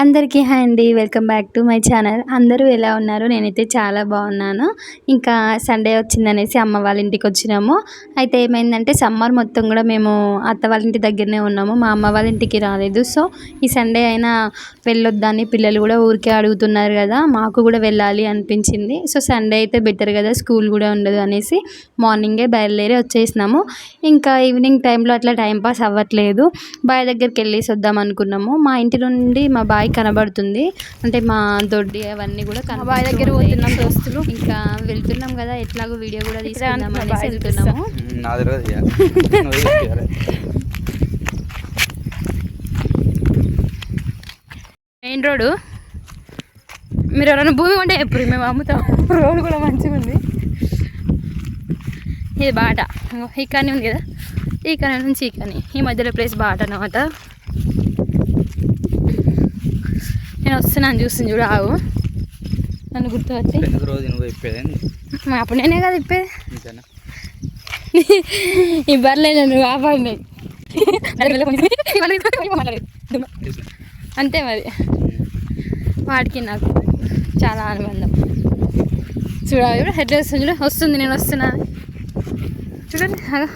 అందరికీ హాయ్ అండి. Welcome back to my channel. అందరూ ఎలా ఉన్నారు? నేనైతే చాలా బాగున్నాను. ఇంకా సండే వచ్చిందనేసి అమ్మ వాళ్ళ ఇంటికి వచ్చినాము. అయితే ఏమైందంటే సమ్మర్ మొత్తం కూడా మేము అత్త వాళ్ళ ఇంటి దగ్గరనే ఉన్నాము. మా అమ్మ వాళ్ళ ఇంటికి రాలేదు. సో ఈ సండే అయినా వెళ్ళొద్దని పిల్లలు కూడా ఊరికే అడుగుతున్నారు కదా మాకు కూడా వెళ్ళాలి అనిపించింది. సో సండే అయితే బెటర్ కదా స్కూల్ కూడా ఉండదు అనేసి మార్నింగే బయలుదేరి వచ్చేసినాము. ఇంకా ఈవినింగ్ టైంలో అట్లా టైం పాస్ అవ్వట్లేదు. బాయ్ దగ్గరికి వెళ్ళేసి వద్దాం అనుకున్నాము. మా ఇంటి నుండి మా బాయ్ కనబడుతుంది. అంటే మా దొడ్డి అవన్నీ కూడా బాయ్ దగ్గర పోతున్నాం. దోస్తులు. ఇంకా వెళ్తున్నాం కదా ఎట్లాగో వీడియో కూడా తీసుకుందాం అనేసి బాయ్ వెళ్తున్నాము. Main road. మీరు ఎవరైనా భూమి ఉంటే ఎప్పుడు మేము అమ్ముతాం. రోడ్డు కూడా మంచిగా ఉంది. ఇది బాట. ఈ కానీ ఉంది కదా. ఈ కానీ నుంచి ఈ కానీ. ఈ మధ్యలో ప్లేస్ బాట అన్నమాట. నేను వస్తున్నాను చూస్తుంది చూడు ఆగు. నన్ను గుర్తుపట్టి. నువ్వు అప్పుడు నేనే కదా ఇప్పేది ఈ బర్లే నన్ను కాపాడినాయి. అంతే మరి. వాడికి నాకు చాలా ఆనందం చూడాలి చూడ ఎట్లా వస్తుంది చూడ. వస్తుంది నేను వస్తున్నా. చూడండి అగో.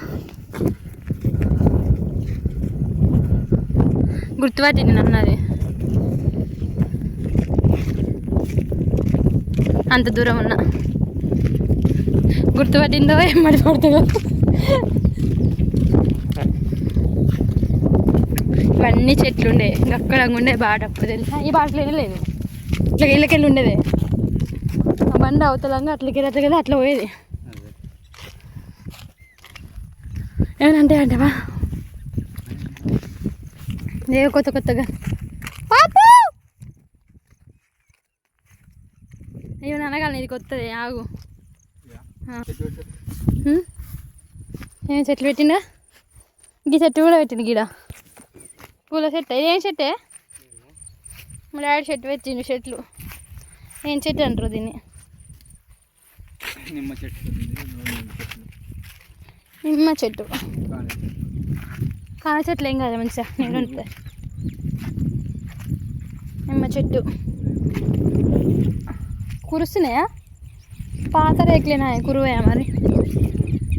గుర్తుపట్టింది నన్ను అది అంత దూరం ఉన్నా. గుర్తుపట్టిందో ఎమ్మడి పడుతుందో ఇవన్నీ చెట్లు ఉండే. అక్కడ ఉండే బాట అప్పుడు తెలుసా? ఈ బాటలో లేదు. ఇట్లా ఇళ్ళకెళ్ళి ఉండేది. ఆ బండి అవతలంగా అట్లకి అట్లా కదా అట్లా పోయేది. అదే. అంటే అంటవా? ఏ కొత్త కొత్తగా. పాపా! ఏమైనా అనగాలి ఇది కొత్తది ఆగు. ఏం చెట్లు పెట్టిండా ఈ చెట్టు కూడా పెట్టిండు గీడ. పూల చెట్టు. ఏం చెట్టే? మా డాడీ చెట్టు పెట్టిండు చెట్లు. ఏం చెట్టు అంటారు దీన్ని? నిమ్మ చెట్టు. నిమ్మ చెట్టు. కానీ కాన చెట్లు ఏం కాదు మంచిగా నేను ఉంటాయి నిమ్మ చెట్టు. కురుస్తున్నాయా? పాత రేకులేనా కురువయా మరి?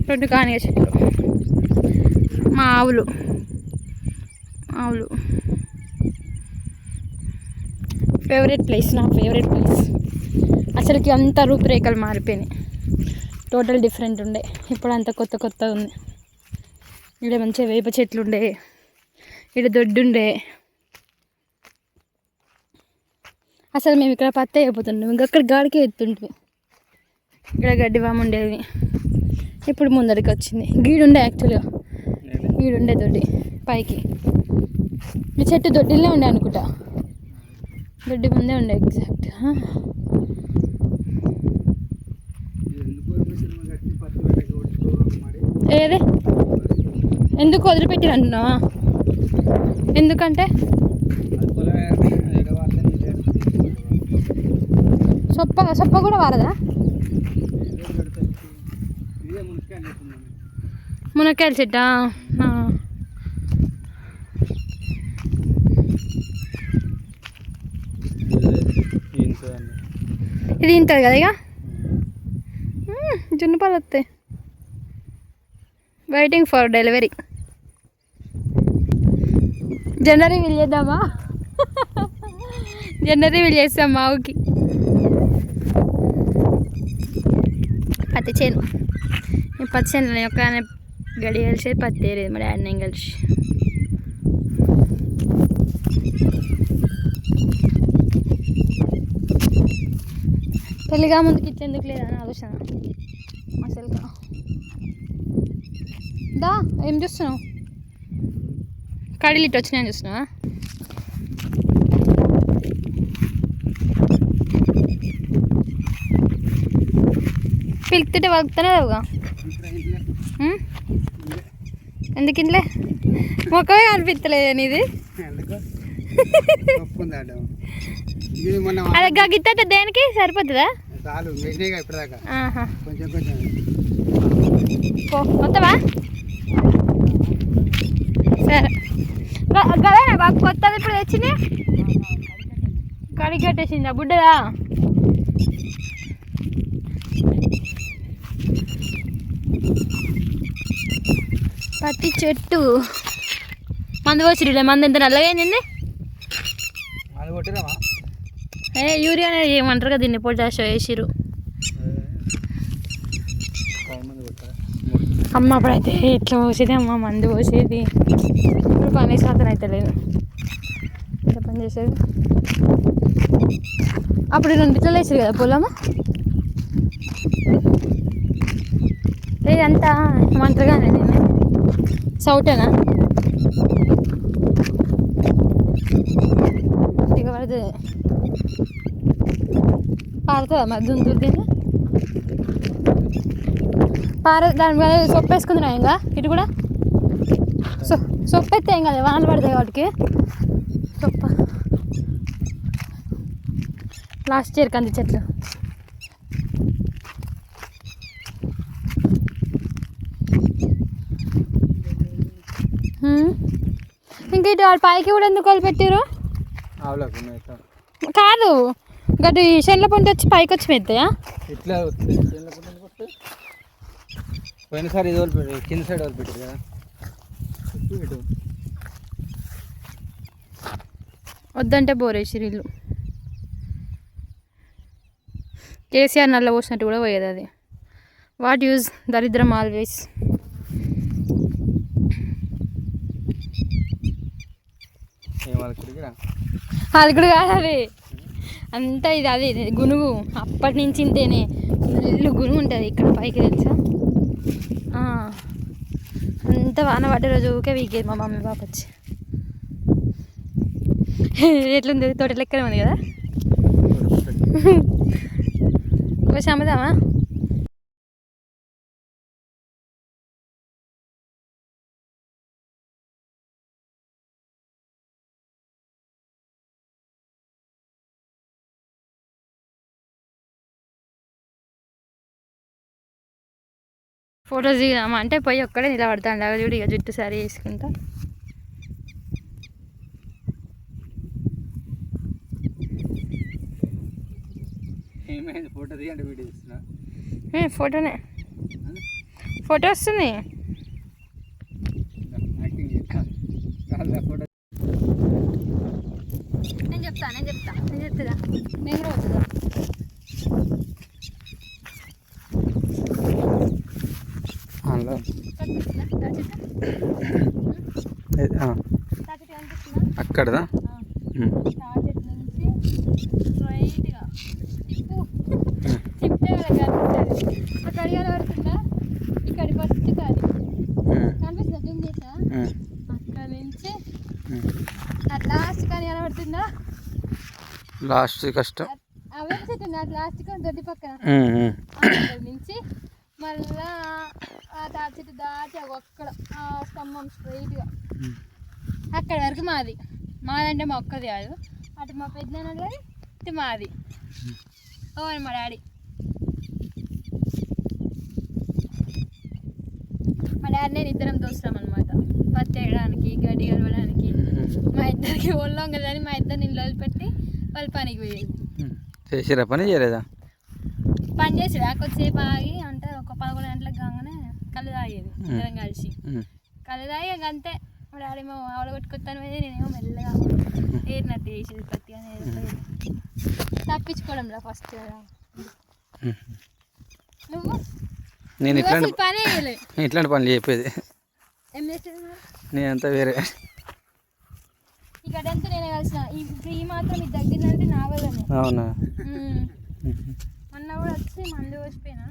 రెండు కానిగ చెట్లు. మా ఆవులు. ఆవులు. ఫేవరెట్ ప్లేస్ నా ఫేవరెట్ ప్లేస్ అసలుకి అంత రూపురేఖలు మారిపోయినాయి. టోటల్ డిఫరెంట్ ఉండే. ఇప్పుడు అంత కొత్త కొత్త ఉంది. ఇక్కడ మంచిగా వేప చెట్లు ఉండే. ఇక్కడ దొడ్డుండే. అసలు మేము ఇక్కడ పత్తి అయిపోతుండే ఇంకా అక్కడ గాడికి ఎత్తుంటే ఇక్కడ గడ్డి వాము ఉండేది. ఇప్పుడు ముందరికి వచ్చింది. గీడుండే యాక్చువల్గా గీడు గీడుండే దొడ్డి పైకి. మీ చెట్టు దొడ్డిలో ఉండే అనుకుంటా. దొడ్డి ముందే ఉండే ఎగ్జాక్ట్ ఏది? ఎందుకు వదిలిపెట్టి అంటున్నావా ఎందుకంటే సొప్ప సొప్ప కూడా వారదా మునక్కాయలు చెట్టా? ఇది ఇంతది కదా ఇక? మ్మ్, జున్ను పాలు వస్తాయి. Waiting for delivery gender reveal చేద్దామా? జనరీ రివీల్ చేస్తాం మావుకి. పత్తి చేను. పత్తి చేను యొక్క గడి కలిసి పత్తి ఏరేది మా డాడీ నేను కలిసి. పెళ్ళిగా ముందుకి ఇట్లా ఎందుకు లేదని ఆలోచన. అసలుగా దా ఏం చూస్తున్నావు? కడిలు వచ్చినాయని చూస్తున్నావా? పిలుపుతుంటే వలుకుతానే లేవుగా? ఉం? ఎందుకు ఇంట్లో మొక్కవే కనిపించలేదు నీది ఇది. మొన్న అదే గగిత్త దేనికి? సరిపోతుందా? మొత్తమా సరే. గదేనా బాబు? కొత్తది ఇప్పుడు తెచ్చింది? ఆ బుడ్డదా? పత్తి చెట్టు. మందు వచ్చిరులే మంది ఎంత నల్లగా అయింది? అది కొట్టిరామా ఏ యూరియా అనేది ఏమంటారు కదా దీన్ని పొటాష్ వేసిరు అమ్మ అప్పుడైతే ఇట్లా పోసేది అమ్మ మందు పోసేది ఇప్పుడు పని శాతం అయితే లేదు. పని చేసేది. అప్పుడు రెండు ఇట్లా వేసారు కదా పొలము? లేదంతా ఏమంటారుగానే నేను సౌటేనా? ఇక పడదు పారుతుందా మరి దుంతురు పార దాని మీద సొప్పేసుకుందినా ఇంకా ఇటు కూడా? సో సొప్పెత్తే ఏం కదా వానలు పడతాయి వాటికి. సొప్ప. లాస్ట్ ఇయర్ కంది చెట్లు హ్మ్. ఇంకా ఇటు వాడి పైకి కూడా ఎందుకు వాళ్ళు పెట్టారు ఆవులకు ఉన్నాయి ఇట్లా. కాదు గటు ఈ పొంటి వచ్చి పైకి వచ్చి మెత్తాయా? ఇట్లా? పోయినసారి ఇది వదిలిపెట్టారు కింద సైడ్ వదిలిపెట్టారు కదా. వద్దంటే బోరేసిరు ఇల్లు. కేసీఆర్ నల్ల పోసినట్టు కూడా పోయేది అది. వాట్ యూజ్ దరిద్రం ఆల్వేస్ ఏం వాళ్ళకి తిరిగిరా అది కూడా కాదు అది. అంతా ఇది అది గునుగు. అప్పటి నుంచి ఇంతేనే. ఇల్లు గునుగు ఉంటుంది ఇక్కడ పైకి తెలుసా. అంత వాన పడ్డ రోజు ఊకే వీకేది మా మమ్మీ పాప వచ్చి. ఎట్లుంది తోట లెక్కనే ఉంది కదా? కొంచెం అమ్ముదామా ఫొటోస్ దిగుదామా? అంటే పోయి ఒక్కడే నిలబడతాను లాగా చూడు ఇక జుట్టు సరి వేసుకుంటా. ఏమైంది? ఫోటో తీయండి వీడియో ఇస్తున్నా ఏ, ఫోటోనే. ఫోటో వస్తుంది. నేను చెప్తా నేను చెప్తా నేను చెప్తుందా నేను కూడా వస్తుందా అందులో కనిపిస్తుందా తా చెట్టు? ఏ- ఆ, తా చెట్టు కనిపిస్తుందా? అక్కడదా ఆ. ఉమ్. తా చెట్టు నుంచి స్ట్రైట్గా తిప్పు తిప్పితే కదా కనిపిస్తుంది ఆ కడిగాలు పడుతుందా ఇక్కడ ఫస్ట్ కాదు ఉమ్. కనిపిస్తుందా జూమ్ చేసా ఉమ్. అక్కడ నుంచి ఉమ్. అట్ లాస్ట్ కానీ కనబడుతుందా లాస్ట్ కష్టం అవే లాస్ట్ దొడ్డి పక్కన నుంచి మళ్ళా ఆ తాటి చెట్టు దాటి అగో అక్కడ ఆ స్తంభం స్ట్రైట్గా. అక్కడ వరకు మాది. మాదంటే మా ఒక్కది కాదు. అటు మా పెద్దనాన్నది ఇటు మాది. ఓ మా డాడీ. మా డాడీ నేను ఇద్దరం దోస్తాం అనమాట పత్తి వేయడానికి గడ్డి కలవడానికి మా ఇద్దరికి ఒళ్ళం కదా అని మా ఇద్దరిని ఇల్లు పెట్టి వాళ్ళు పనికి పోయేది. చేసిరా పని చేయలేదా? పని చేసి కొద్దిసేపు ఆగి పదకొండు గంటలకు కాగానే కళ్ళు తాగేది ఇద్దరం కలిసి. ఉమ్. కళ్ళు తాగి ఇంక అంతే. మా డాడీ ఏమో ఆవిడ కొట్టుకొస్తాను మీద నేనేమో మెల్లగా ఏరినట్టు చేసేది పత్తి అనేది తప్పించుకోవడంలా ఫస్ట్ కదా. ఉమ్. నువ్వు? నేను ఇట్లాంటి ఇట్లాంటి పనులు చెప్పేది? నేనంతా వేరే. ఇక్కడ అంతా నేనే కలిసిన. ఈ ఇప్పుడు మాత్రం మీ దగ్గర నా వల్లనే. అవునా. మొన్న కూడా వచ్చి మందు వచ్చిపోయినా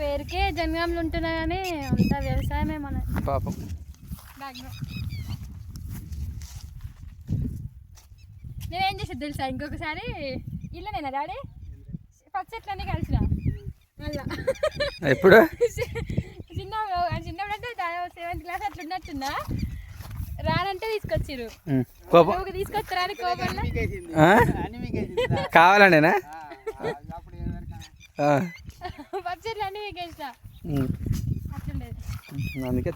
పేరుకే జనగాంలో ఉంటున్నా కానీ అంతా వ్యవసాయమే మన పాపం. నేనేం చేసేది తెలుసా? ఇంకొకసారి ఇల్లు నేను డాడీ? పచ్చ చెట్లన్నీ కలిసిన. మళ్ళా. ఎప్పుడు? చిన్న చిన్నప్పుడు అంటే సెవెంత్ క్లాస్ అట్లా ఉన్నట్టున్నా. రానంటే తీసుకొచ్చిర్రు. ఉమ్. కోపం? కావాలండేనా ఆ. పచ్చ చెట్లు అన్నీ మీకు వేసిన ఉమ్. అట్లుండేది. అందుకే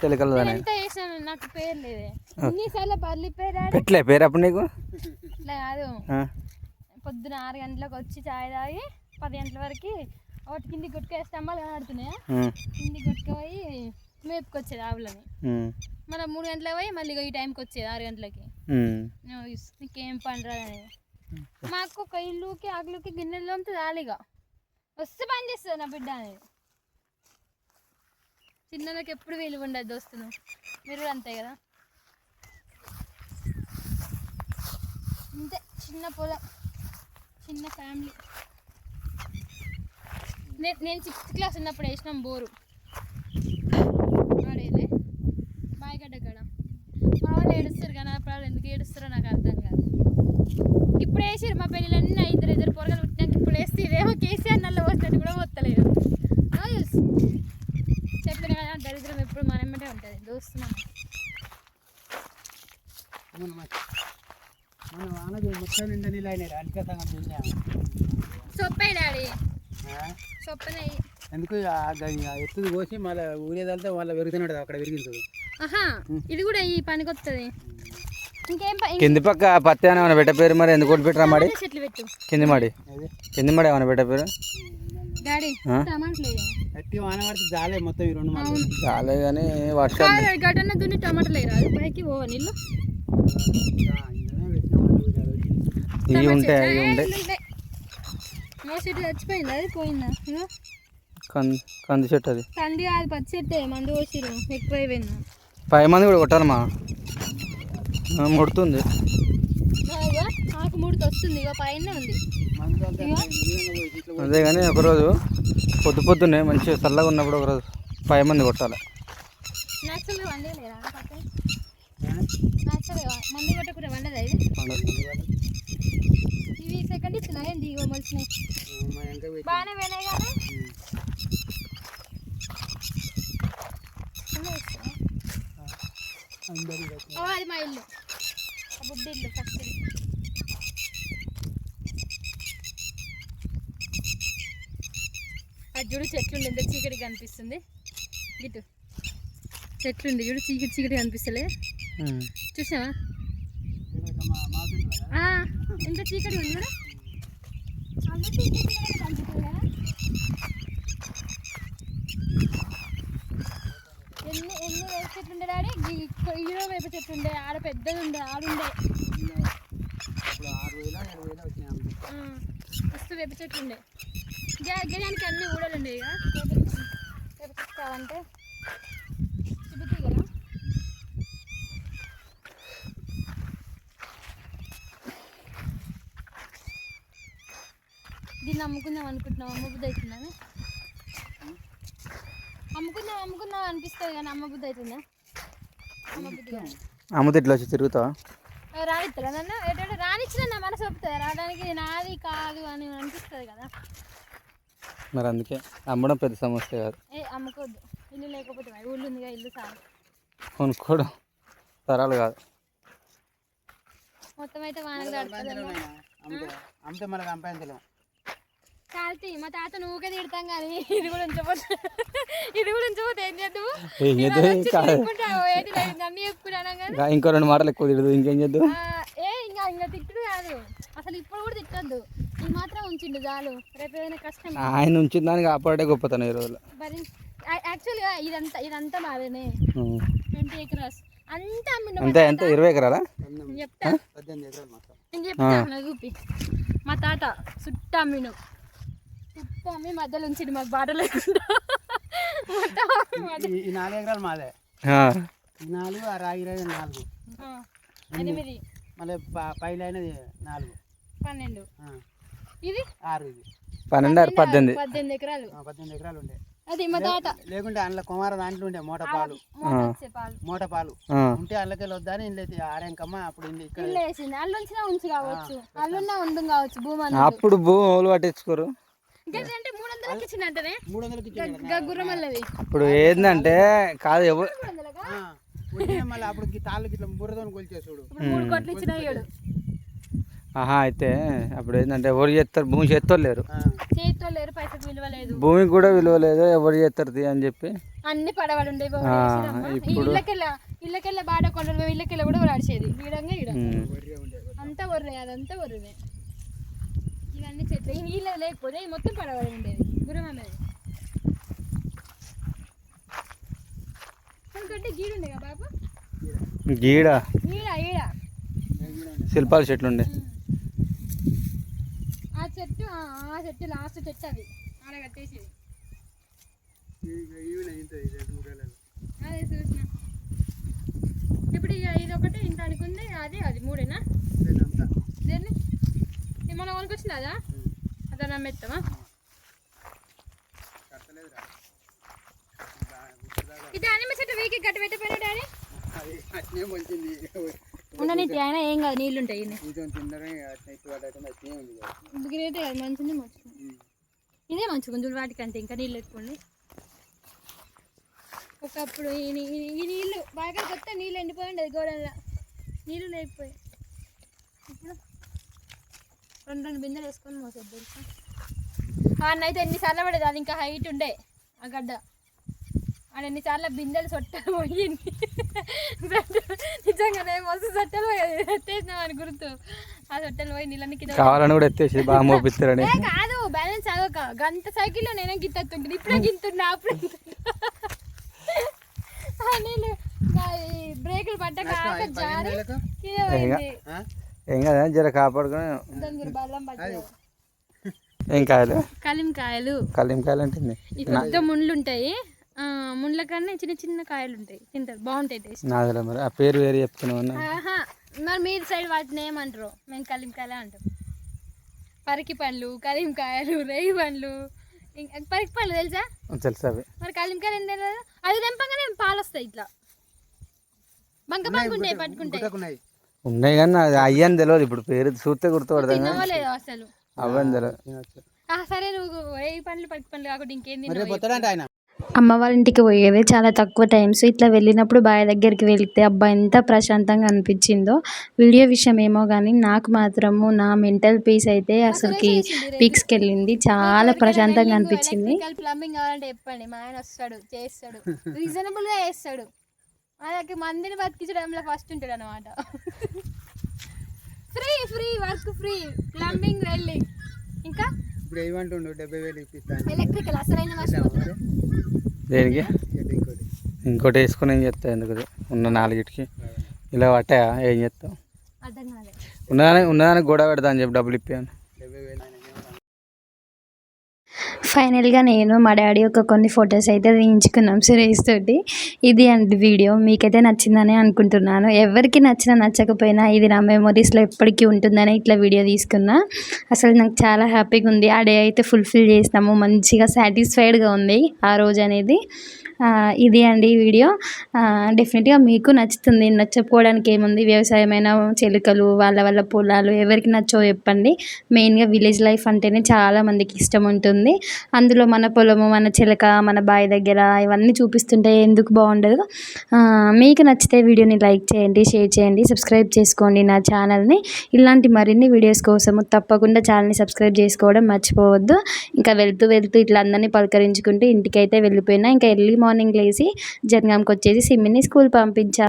ఎంత వేసాను నాకు పేరు లేదే. పేరు పెట్టలే పేరు అప్పుడు నీకు? అట్లా కాదు. పొద్దున ఆరు గంటలకు వచ్చి చాయ్ తాగి పది గంటల వరకు ఒకటి కింది గుట్టుకేసి స్తంభాలు కనబడుతున్నాయా. కింది గుట్టుకుపోయి మేపుకొచ్చేది ఆవులని. మళ్ళీ మూడు గంటలకు పోయి మళ్ళీ ఈ టైంకి వచ్చేది ఆరు గంటలకి. నీకేం పని రాదని మాకు ఒక ఇల్లుకి ఆకులకి గిన్నెలు అంతా రాలిగా వస్తే పని చేస్తుంది నా బిడ్డ అనేది చిన్నలకు ఎప్పుడు విలువ ఉండదు దోస్తులు మీరు కూడా అంతే కదా? అంతే చిన్న పొలం చిన్న ఫ్యామిలీ. నేను సిక్స్త్ క్లాస్ ఉన్నప్పుడు వేసినాం బోరు ఆడేలే బాయిగడ్డ కాడ మా వాళ్ళు ఏడుస్తారు కానీ అప్పుడు వాళ్ళు ఎందుకు ఏడుస్తారో నాకు అర్థం కాదు ఇప్పుడు వేసారు మా పెళ్ళిళ్ళన్నీ ఇద్దరు ఇద్దరు పొరగలు పుట్టినాక ఇప్పుడు వేస్తే ఇదేమో కేసీఆర్ నల్ల పోసినట్టు కూడా పోతలేదు నాకు తెలుసు చెప్పిన కదా దరిద్రం ఎప్పుడు మన వెంబడే ఉంటుంది దోస్తు మనం మన మన వానకి మొత్తం నిండా నీళ్ళు అయినాయి అందుకే సగం తిన్నాము సొప్పే డాడీ ఆ? సొప్పనే ఎందుకు ఎత్తుది కోసి మళ్ళీ ఊరేదంతా వాళ్ళ పెరుగుతున్నాడు అక్కడ పెరిగింది ఇది కూడా ఈ పనికి వస్తుంది కింది పక్క పత్తి అని ఏమైనా పెట్ట పేరు మరి? ఎందుకు పెట్టరా మాడి? కింది మాడి. కింది మాడి ఏమైనా పెట్ట పేరు? జాలే మొత్తం ఈ రెండు చాలే కానీ వర్షాలు కాదు గడ్డన్న దున్ని టమాటాలు పైకి పోవ నీళ్ళు? ఇవి ఉంటాయి అవి ఉంటాయి చెట్టు చచ్చిపోయింది? అది పోయిందా? కంది కంది చెట్టు అది. కంది కాదు పచ్చి చెట్టే మందు పోసిరు ఎక్కువ అయిపోయింది పై మంది కూడా కొట్టాలమ్మా ముడుతుంది. బాగా ఆకు ముడికి వస్తుంది. ఇక పైన ఉంది. అదే కానీ ఒకరోజు పొద్దు పొద్దున్నే మంచిగా చల్లగా ఉన్నప్పుడు ఒకరోజు పై మంది కొట్టాలి. మందు కొట్టకుండా వండదా ఇది? ఇవి సెకండ్ ఇగో మొలిచినాయి? బాగానే పోయినాయి కానీ అది మా ఇల్లు. ఆ బుడ్డి ఇల్లు ఫస్ట్ అది చూడు చెట్లుండి ఎంత చీకటి కనిపిస్తుంది. గిట్టు చెట్లుండి చూడు చీకటి చీకటి కనిపిస్తలే. చూసావా చెట్లు ఎంత చీకటి ఉంది కదా ఎన్ని ఎన్ని వేప చెట్లు ఉండే డాడీ? ఈరో వేప చెట్టు ఉండే ఆడ పెద్దది ఉండే ఆడుండే మస్తు వేప చెట్లు ఉండే. గే- గేయానికి అన్ని ఊడలు ఉండే ఇక వేప వేప చెట్టు కావాలంటే చూపిద్ది కదా దీన్ని అమ్ముకుందాం అనుకుంటున్నాం అమ్మబుద్ధి అవుతుందని అమ్ముకుందాం అమ్ముకుందాం అనిపిస్తుంది కానీ అమ్మబుద్ధి అవుతుందా? అమ్మబుద్ధి కాదు. అమ్ముతే ఇట్లా వచ్చి తిరుగుతావా? రానిస్తారా నన్ను? ఏంటంటే రానిచ్చిన నా మనసు ఒప్పుతుంది? రావడానికి నాది కాదు అని అనిపిస్తుంది కదా. మరి అందుకే అమ్మడం పెద్ద సమస్య కాదు. ఏ అమ్ముకోవద్దు ఇల్లు లేకపోతే మరి ఊళ్ళు ఉందిగా ఇల్లు చాలు కొనుక్కోవడం తరాలు కాదు. మొత్తం అయితే వానకు తడుతుంది అమ్మితే అమ్మితే మళ్ళీ సంపాదించలేం కాల్తీ మా తాత నువ్వుకే తిడతాం కానీ ఇది కూడా ఉంచబోతే ఇది కూడా ఉంచబోతే ఏం చేద్దాం? ఏం చేద్దాం? ఇంకా ఇంకో రెండు మాటలు ఎక్కువ తిడదు ఇంకేం చేద్దాం? ఏ ఇంకా ఇంకా తిట్టుడు కాదు. అసలు ఇప్పుడు కూడా తిట్టద్దు. ఇది మాత్రం ఉంచిండు చాలు. రేపు ఏదైనా కష్టం. ఆయన ఉంచిన దానికి కాపాడే గొప్పతనం ఈ రోజులో భరి యాక్చువల్గా ఇదంతా ఇదంతా మాదేనే. Twenty acres. అంతా అంతే. ఎంత ఇరవై ఎకరాలా? చెప్తా. నేను చెప్తా నాకు చూపి మా తాత సుట్ట అమ్మిను అమ్మి మధ్యలో ఉంచిండు మాకు బాట లేకుండా మొత్తం ఈ- నాలుగు ఎకరాలు మాదే. ఈ నాలుగు ఆ రాగి రాగి నాలుగు. ఎనిమిది. మళ్ళీ ప- పైన అయినది నాలుగు. పన్నెండు. ఇది? ఆరు ఇది. పన్నెండు ఆరు పద్దెనిమిది. పద్దెనిమిది ఎకరాలు. ఆ, పద్దెనిమిది ఎకరాలు ఉండే. అది మా తాత. లేకుంటే అందులో కుమార దాంట్లో ఉండే మూట పాలు. మూట పాలు. ఉంటే అందులోకి వద్దని ఇంట్లో ఆరేంకమ్మ అప్పుడు ఇక్కడ ఇల్లు వేసింది. అల్లు ఉంచినా ఉంచి కావచ్చు. అల్లున్నా ఉండు కావచ్చు భూమి అప్పుడు భూములు పట్టించుకోరు? ఇప్పుడు ఏంటంటే కాదు ఎవరు మళ్ళీ అప్పుడు ఇట్లా ఆహా అయితే అప్పుడు ఏంటంటే ఎవరు చేస్తారు భూమి చేస్తారు లేరు. ఆ, చేతితో లేరు పైసకు విలువ లేదు భూమికి కూడా విలువ లేదు ఎవరు చేస్తారు అని చెప్పి. అన్ని పడవలు ఇప్పుడు- ఇళ్ళకెళ్ళ బాట కొండలు ఇళ్ళకెళ్ళ కూడా ఉమ్. అంత ఒర్రే అదంతా ఒర్రునే. ఇవన్నీ చెట్లు ఈ నీళ్ళు లేకపోతే ఇది మొత్తం పడవడి ఉండేది. గురమ మీద ఎందుకంటే గీడు ఉండే కదా బాబు? గీడ? ఈడ ఈడ శిల్పాల చెట్లు ఉండే. ఆ చెట్టు ఆ చెట్టు లాస్ట్ చెట్టు అది. ఆడ కట్టేసేది. అదే చూసిన. ఇప్పుడు ఇక ఇది ఒకటి ఇంత అనుకుంది అదే అది మూడేనా? అంతా దేన్ని? మనం కొనుకొచ్చింది అదా అదా నమ్మెత్తామా కట్టలేదురా ఇది అనిమ చెట్టు వీకి గట్టి పెట్టిపోయినా డాడీ? అది అట్నే మంచింది ఉండని ఆయన ఏం కాదు. నీళ్ళు ఉంటాయి గ్రేటే కదా మంచిది మంచిది ఇదే మంచిగా ఉంది వాటికంటే ఇంకా నీళ్ళు ఎక్కువండి ఒకప్పుడు ఈ నీ- ఈ- ఈ నీళ్ళు బాగా కొత్త నీళ్ళు ఎండిపోయి ఉండేది గోడల్లో. నీళ్ళు లేకపోయి ఇప్పుడు రెండు రెండు బిందెలు వేసుకొని మోసేది తెలుసా? ఆ అన్న అయితే ఎన్నిసార్లు పడేది? అది ఇంకా హైట్ ఉండే ఆ గడ్డ. ఆడ ఎన్నిసార్లు బిందెలు సొట్టలు పోయింది నిజంగానే మస్తు సొట్టలు పెట్టేసినాం అని గుర్తు. ఆ సొట్టలు పోయి నీళ్ళని కింద కావాలని కూడా ఎత్తేసి బాగా మోపిస్తారని కాదు బ్యాలెన్స్ ఆగక. గంట సైకిల్లో నేనే గిత్తుంటుంది ఇప్పుడే గింతున్నా అప్పుడే బ్రేకులు పడ్డాక ఆక జారి ఏం కదా జర కాపాడుకొని. ఏం కాయలు? కలింకాయలు. కలింకాయలు అంటే. ఈ పెద్ద ముండ్లు ఉంటాయి. ఆ, ముండ్ల కన్నా చిన్న చిన్న కాయలు ఉంటాయి. తింటారు. బాగుంటాయి టేస్ట్ నాదిలే మరి ఆ పేరు వేరు చెప్తున్నావు మరి మీ సైడ్ వాటిని ఏమంటారు? మేము కలింకాయలే అంటాం. పరికి పండ్లు కలింకాయలు రేగి పండ్లు. ఇంకా పరికి పండ్లు తెలుసా? తెలుసు అవి. మరి కలింకాయలు ఏం తెలియదు? అది తెంపగానే పాలు వస్తాయి ఇట్లా. బంక బంక ఉంటాయి పట్టుకుంటాయి. ఉన్నాయి కానీ అది అయ్యని తెలియదు ఇప్పుడు పేరు చూస్తే గుర్తుపడతాం తినవలేదు అసలు. అవ్వని తెలియదు ఆ, సరే నువ్వు రేగి పండ్లు పరికి పండ్లు కాకుండా ఇంకేం మరి తిన్నావు పోతాడంట ఆయన. అమ్మ వాళ్ళ ఇంటికి పోయేది చాలా తక్కువ టైమ్స్. ఇట్లా వెళ్ళినప్పుడు బావి దగ్గరికి వెళ్తే అబ్బా ఎంత ప్రశాంతంగా అనిపించిందో. వీడియో విషయం ఏమో కానీ నాకు మాత్రము నా మెంటల్ పీస్ అయితే అసలుకి పీక్స్కి వెళ్ళింది చాలా ప్రశాంతంగా అనిపించింది. ప్లంబింగ్ కావాలంటే చెప్పండి. మా ఆయన వస్తాడు చేస్తాడు. రీజనబుల్గా చేస్తాడు. ఆయనకి మందిని బతికించడంలో ఫస్ట్ ఉంటాడు అనమాట free free work free plumbing welding ఇంకా? ఇప్పుడు ఏమంటుండు? డెబ్బై వేలు ఇప్పిస్తాను ఎలక్ట్రికల్ అసలైన మర్చిపోతాడు దేనికి? ఇంకోటి. ఇంకోటి వేసుకొని ఏం చేస్తావు ఎందుకు? ఉన్న నాలుగిటికి. ఇలా పట్టాయా? ఏం చేస్తావు? ఉన్నదానికి ఉన్నదానికి గొడవ పెడతా అని చెప్పి డబ్బులు ఇప్పాను డెబ్బై వేలు ఆయన ఏమంటాడు? ఫైనల్గా నేను మా డాడీ ఒక కొన్ని ఫొటోస్ అయితే తీయించుకున్నాం సురేష్ తోటి. ఇది అండి వీడియో. మీకైతే నచ్చిందని అనుకుంటున్నాను. ఎవరికి నచ్చినా నచ్చకపోయినా ఇది నా మెమొరీస్లో ఎప్పటికీ ఉంటుందని ఇట్లా వీడియో తీసుకున్నా. అసలు నాకు చాలా హ్యాపీగా ఉంది. ఆ డే అయితే ఫుల్ఫిల్ చేసినాము. మంచిగా సాటిస్ఫైడ్గా ఉంది ఆ రోజు అనేది. ఇది అండి వీడియో. డెఫినెట్గా మీకు నచ్చుతుంది. నచ్చకపోవడానికి ఏముంది? వ్యవసాయమైన చెలుకలు వాళ్ళ వాళ్ళ పొలాలు ఎవరికి నచ్చో చెప్పండి. మెయిన్గా విలేజ్ లైఫ్ అంటేనే చాలా మందికి ఇష్టం ఉంటుంది. అందులో మన పొలము మన చిలక మన బావి దగ్గర ఇవన్నీ చూపిస్తుంటే ఎందుకు బాగుండదు. మీకు నచ్చితే వీడియోని లైక్ చేయండి షేర్ చేయండి సబ్స్క్రైబ్ చేసుకోండి నా ఛానల్ని. ఇలాంటి మరిన్ని వీడియోస్ కోసము తప్పకుండా ఛానల్ని సబ్స్క్రైబ్ చేసుకోవడం మర్చిపోవద్దు. ఇంకా వెళ్తూ వెళ్తూ ఇట్లా అందరినీ పలకరించుకుంటూ ఇంటికైతే వెళ్ళిపోయినా ఇంకా ఎర్లీ మార్నింగ్ లేచి జనగాంకి వచ్చేసి సిమ్మిని స్కూల్ పంపించాను